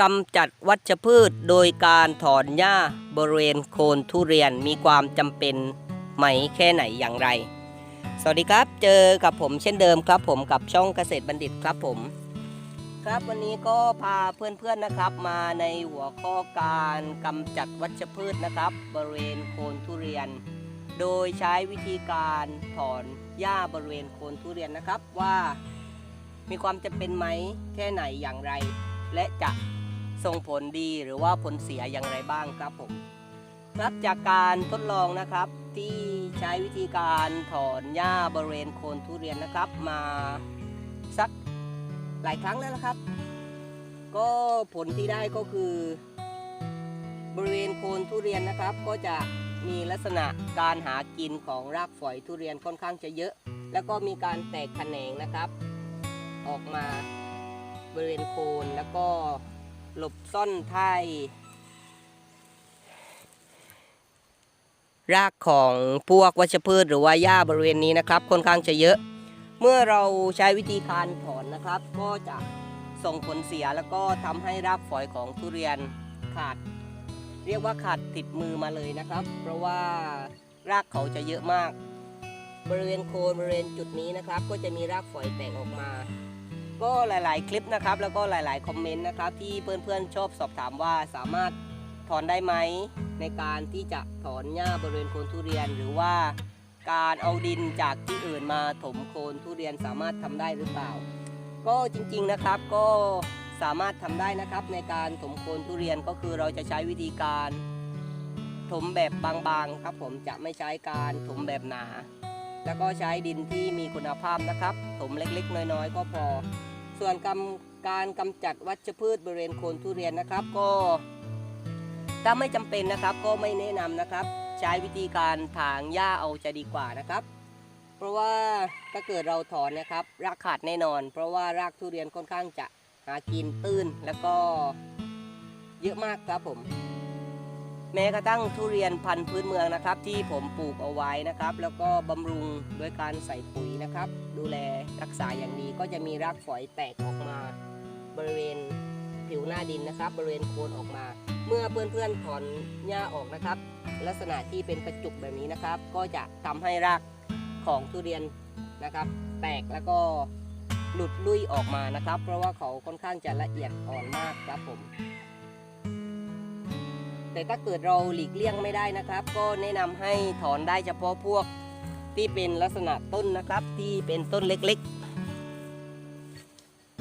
กำจัดวัชพืชโดยการถอนหญ้าบริเวณโคนทุเรียนมีความจำเป็นไหมแค่ไหนอย่างไร สวัสดีครับเจอกับผมเช่นเดิมครับผมกับช่องเกษตรบัณฑิตครับผม ครับวันนี้ก็พาเพื่อนๆนะครับ มาในหัวข้อการกำจัดวัชพืชนะครับ บริเวณโคนทุเรียน โดยใช้วิธีการถอนหญ้าบริเวณโคนทุเรียนนะครับว่ามีความจำเป็นไหมแค่ไหนอย่างไร และจะ ส่งผลดีหรือว่าผลเสียอย่างไรบ้างครับผมครับจากการทดลองนะครับที่ใช้วิธีการถอนหญ้าบริเวณโคนทุเรียนนะครับ มาสักหลายครั้งแล้วนะครับ ก็ผลที่ได้ก็คือ บริเวณโคนทุเรียนนะครับ ก็จะมีลักษณะการหากินของรากฝอยทุเรียนค่อนข้างจะเยอะ แล้วก็มีการแตกแขนงนะครับ ออกมาบริเวณโคนแล้วก็ หลบซ่อนไทย รากของพวกวัชพืชหรือว่าหญ้าบริเวณนี้นะครับค่อนข้างจะเยอะ เมื่อเราใช้วิธีการถอนนะครับ ก็จะส่งผลเสียแล้วก็ทำให้รากฝอยของทุเรียนขาด เรียกว่าขาดติดมือมาเลยนะครับ เพราะว่ารากเขาจะเยอะมาก บริเวณโคนบริเวณจุดนี้นะครับ ก็จะมีรากฝอยแตกออกมา ก็หลาย ๆ คลิปนะครับ แล้วก็หลาย ๆ คอมเมนต์นะครับ ที่เพื่อน ๆ ชอบสอบถามว่าสามารถถอนได้ไหมในการที่จะถอนหญ้าบริเวณโคนทุเรียน หรือว่าการเอาดินจากที่อื่นมาถมโคนทุเรียนสามารถทำได้หรือเปล่า ก็จริง ๆ นะครับก็สามารถทำได้นะครับในการถมโคนทุเรียนก็คือเราจะใช้วิธีการถมแบบบางๆครับ ผมจะไม่ใช้การถมแบบหนา แล้วก็ใช้ดินที่มีคุณภาพนะครับ ถมเล็กๆ น้อยๆ ก็พอ ส่วนกำการกำจัดวัชพืชบริเวณโคนทุเรียนนะครับ ก็ถ้าไม่จำเป็นนะครับ ก็ไม่แนะนำนะครับ ใช้วิธีการถางหญ้าเอาจะดีกว่านะครับ เพราะว่าถ้าเกิดเราถอนนะครับ รากขาดแน่นอน เพราะว่ารากทุเรียนค่อนข้างจะหากินตื้นแล้วก็เยอะมากครับผม แม้กระทั่งทุเรียนพันธุ์พื้นเมืองนะครับ ที่ผมปลูกเอาไว้นะครับ แล้วก็บำรุงด้วยการใส่ปุ๋ยนะครับ ดูแลรักษาอย่างดีก็จะมีรากฝอยแตกออกมา บริเวณผิวหน้าดินนะครับ บริเวณโคนออกมา เมื่อเพื่อนๆถอนหญ้าออกนะครับ ลักษณะที่เป็นกระจุกแบบนี้นะครับ ก็จะทำให้รากของทุเรียนนะครับ แตกแล้วก็หลุดลุ่ยออกมานะครับ เพราะว่าเขาค่อนข้างจะละเอียดอ่อนมากครับผม แต่ถ้าเกิดเราหลีกเลี่ยงไม่ได้นะครับ ก็แนะนำให้ถอนได้เฉพาะพวกที่เป็นลักษณะต้นนะครับ ที่เป็นต้นเล็กๆ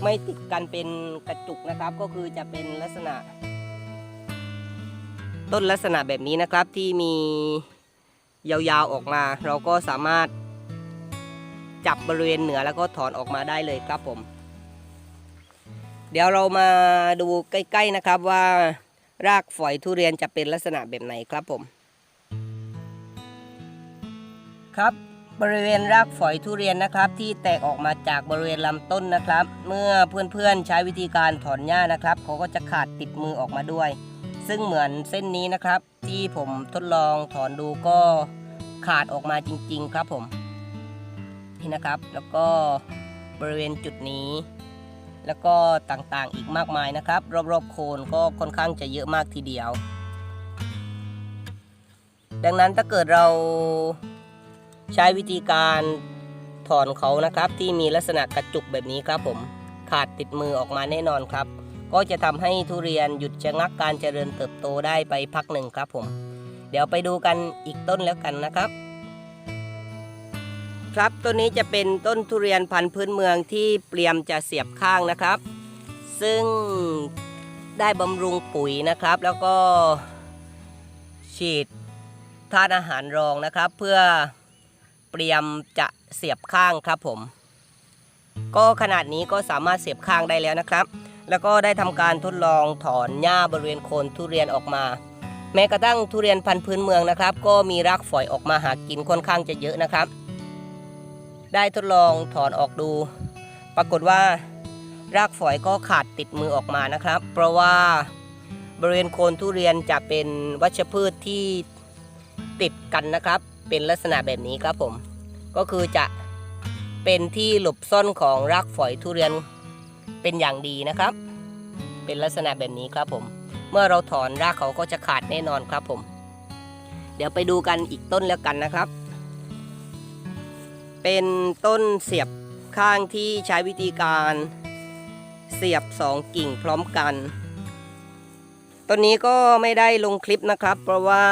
ไม่ติดกันเป็นกระจุกนะครับ ก็คือจะเป็นลักษณะ ต้นลักษณะแบบนี้นะครับที่มียาวๆออกมา เราก็สามารถจับบริเวณเหนือแล้วก็ถอนออกมาได้เลยครับผม เดี๋ยวเรามาดูใกล้ ๆนะครับว่า รากฝอยทุเรียนจะเป็นลักษณะแบบไหนครับผม ครับบริเวณรากฝอยทุเรียนนะครับที่แตกออกมาจากบริเวณลำต้นนะครับ เมื่อเพื่อนๆใช้วิธีการถอนหญ้านะครับเขาก็จะขาดติดมือออกมาด้วย ซึ่งเหมือนเส้นนี้นะครับ ที่ผมทดลองถอนดูก็ขาดออกมาจริง ๆ ครับผมนี่นะครับ แล้วก็บริเวณจุดนี้ แล้วก็ต่างๆอีกมากมายนะครับ รอบๆโคนก็ค่อนข้างจะเยอะมากทีเดียว ดังนั้นถ้าเกิดเราใช้วิธีการถอนเขานะครับ ที่มีลักษณะกระจุกแบบนี้ครับผมขาดติดมือออกมาแน่นอนครับ ก็จะทำให้ทุเรียนหยุดชะงักการเจริญเติบโตได้ไปพักหนึ่งครับผม เดี๋ยวไปดูกันอีกต้นแล้วกันนะครับ ครับต้นนี้จะเป็นต้นทุเรียนพันธุ์พื้นเมืองที่เตรียมจะเสียบข้างนะครับ ซึ่งได้บำรุงปุ๋ยนะครับ แล้วก็ฉีดธาตุอาหารรองนะครับ เพื่อเตรียมจะเสียบข้างครับผม ก็ขนาดนี้ก็สามารถเสียบข้างได้แล้วนะครับ แล้วก็ได้ทำการทดลองถอนหญ้าบริเวณโคนทุเรียนออกมา แม้กระทั่งทุเรียนพันธุ์พื้นเมืองนะครับ ก็มีรากฝอยออกมาหากินค่อนข้างจะเยอะนะครับ ได้ทดลองถอนออกดู ปรากฏว่ารากฝอยก็ขาดติดมือออกมานะครับ เพราะว่าบริเวณโคนทุเรียนจะเป็นวัชพืชที่ติดกันนะครับ เป็นลักษณะแบบนี้ครับผม ก็คือจะเป็นที่หลบซ่อนของรากฝอยทุเรียนเป็นอย่างดีนะครับ เป็นลักษณะแบบนี้ครับผม เมื่อเราถอนรากเขาก็จะขาดแน่นอนครับผม เดี๋ยวไปดูกันอีกต้นแล้วกันนะครับ เป็นต้นเสียบข้างที่ใช้วิธีการเสียบสองกิ่งพร้อมกันต้นนี้ก็ไม่ได้ลงคลิปนะครับ เพราะว่า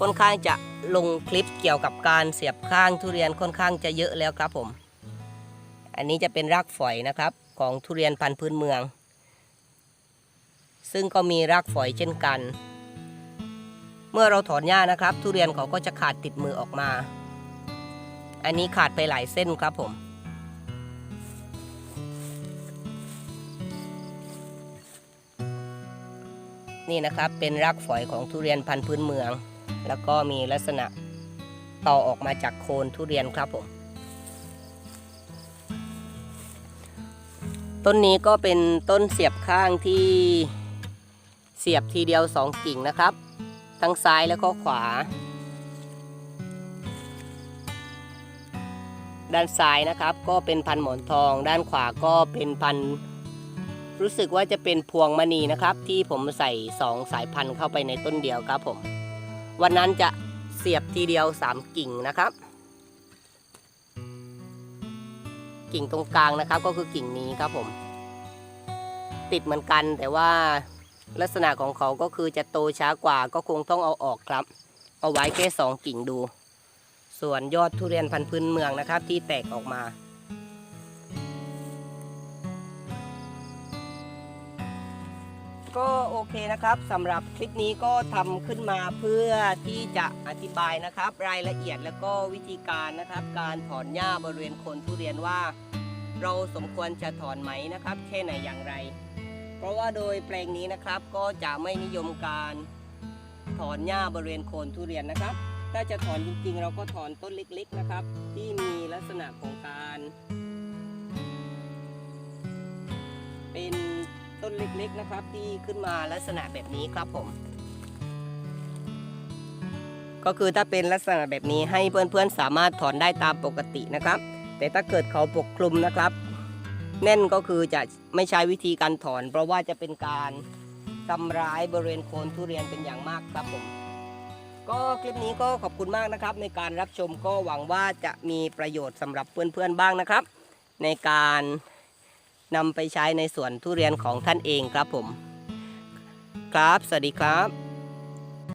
ค่อนข้างจะลงคลิปเกี่ยวกับการเสียบข้างทุเรียนค่อนข้างจะเยอะแล้วครับผม อันนี้จะเป็นรากฝอยนะครับของทุเรียนพันธุ์พื้นเมือง ซึ่งก็มีรากฝอยเช่นกัน เมื่อเราถอนหญ้านะครับ ทุเรียนเขาก็จะขาดติดมือออกมา อันนี้ขาดไปหลายเส้นครับผม นี่นะครับเป็นรากฝอยของทุเรียนพันธุ์พื้นเมือง แล้วก็มีลักษณะต่อออกมาจากโคนทุเรียนครับผม ต้นนี้ก็เป็นต้นเสียบข้างที่เสียบทีเดียวสองกิ่งนะครับ ทั้งซ้ายแล้วก็ขวา ด้านซ้ายนะครับ ก็เป็นพันหมอนทอง ด้านขวาก็เป็นพัน รู้สึกว่าจะเป็นพวงมณีนะครับ ที่ผมใส่สองสายพันธุ์เข้าไปในต้นเดียวครับผม วันนั้นจะเสียบทีเดียว 3 กิ่งนะครับ กิ่งตรงกลางนะครับก็คือกิ่งนี้ครับผม ติดเหมือนกันแต่ว่าลักษณะของเขาก็คือจะโตช้ากว่าก็คงต้องเอาออกครับ เอาไว้แค่สองกิ่งดู ส่วนยอดทุเรียนพันธุ์พื้นเมืองนะครับ ที่แตกออกมา ก็โอเคนะครับสำหรับคลิปนี้ก็ทำขึ้นมาเพื่อที่จะอธิบายนะครับ รายละเอียดแล้วก็วิธีการนะครับ การถอนหญ้าบริเวณโคนทุเรียนว่า เราสมควรจะถอนไหมนะครับ แค่ไหนอย่างไร เพราะว่าโดยแปลงนี้นะครับก็จะไม่นิยมการถอนหญ้าบริเวณโคนทุเรียนนะครับ ถ้าจะถอนจริงๆ เราก็ถอนต้นเล็กๆนะครับ ที่มีลักษณะของการ เป็นต้นเล็กๆนะครับ ที่ขึ้นมาลักษณะแบบนี้ครับผม ก็คือถ้าเป็นลักษณะแบบนี้ให้เพื่อนๆสามารถถอนได้ตามปกตินะครับ แต่ถ้าเกิดเขาปกคลุมนะครับ แน่นก็คือจะไม่ใช้วิธีการถอน เพราะว่าจะเป็นการทำร้ายบริเวณโคนทุเรียนเป็นอย่างมากครับผม ก็คลิปนี้ก็ขอบคุณมากนะครับ ในการรับชมก็หวังว่าจะมีประโยชน์สำหรับเพื่อนๆบ้างนะครับ ในการนำไปใช้ในสวนทุเรียนของท่านเองครับผม ครับ สวัสดีครับ